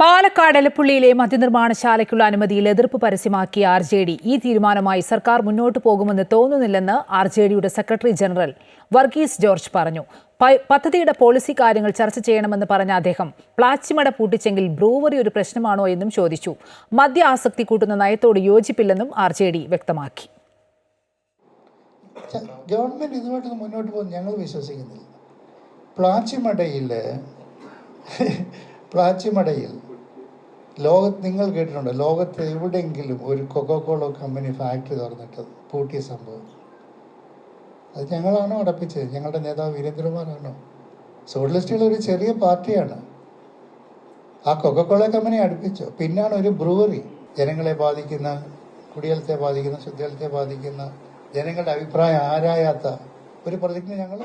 പാലക്കാട് എലപ്പുള്ളിയിലെ മദ്യനിർമ്മാണശാലയ്ക്കുള്ള അനുമതിയിൽ എതിർപ്പ് പരസ്യമാക്കിയ R J D. ഈ തീരുമാനമായി സർക്കാർ മുന്നോട്ട് പോകുമെന്ന് തോന്നുന്നില്ലെന്ന് ആർ ജെ ഡിയുടെ സെക്രട്ടറി ജനറൽ വർഗീസ് ജോർജ് പറഞ്ഞു. പദ്ധതിയുടെ പോളിസി കാര്യങ്ങൾ ചർച്ച ചെയ്യണമെന്ന് പറഞ്ഞ അദ്ദേഹം പ്ലാച്ചിമട പൂട്ടിച്ചെങ്കിൽ ബ്രൂവറി ഒരു പ്രശ്നമാണോ എന്നും ചോദിച്ചു. മദ്യ ആസക്തി കൂട്ടുന്ന നയത്തോട് യോജിപ്പില്ലെന്നും ആർ ജെ ഡി വ്യക്തമാക്കി. ഗവൺമെന്റ് ഇതുമായിട്ട് മുന്നോട്ട് പോകുന്നു ഞങ്ങൾ വിശ്വസിക്കുന്നില്ല. പ്ലാച്ചിമടയിൽ പ്ലാച്ചിമടയിൽ ലോകത്ത് നിങ്ങൾ കേട്ടിട്ടുണ്ട്? ലോകത്ത് എവിടെയെങ്കിലും ഒരു കൊക്കോകോള കമ്പനി ഫാക്ടറി തുറന്നിട്ട് പൂട്ടിയ സംഭവം. അത് ഞങ്ങളാണോ അടപ്പിച്ചത് ഞങ്ങളുടെ നേതാവ് വീരേന്ദ്രകുമാറാണോ? സോഷ്യലിസ്റ്റുകൾ ഒരു ചെറിയ പാർട്ടിയാണ്. ആ കൊക്കക്കോള കമ്പനി അടുപ്പിച്ചു. പിന്നാണ് ഒരു ബ്രൂവറി. ജനങ്ങളെ ബാധിക്കുന്ന കുടിയലത്തെ ബാധിക്കുന്ന ശുദ്ധജലത്തെ ബാധിക്കുന്ന ജനങ്ങളുടെ അഭിപ്രായം ആരായാത്ത ഒരു പ്രതിജ്ഞ ഞങ്ങൾ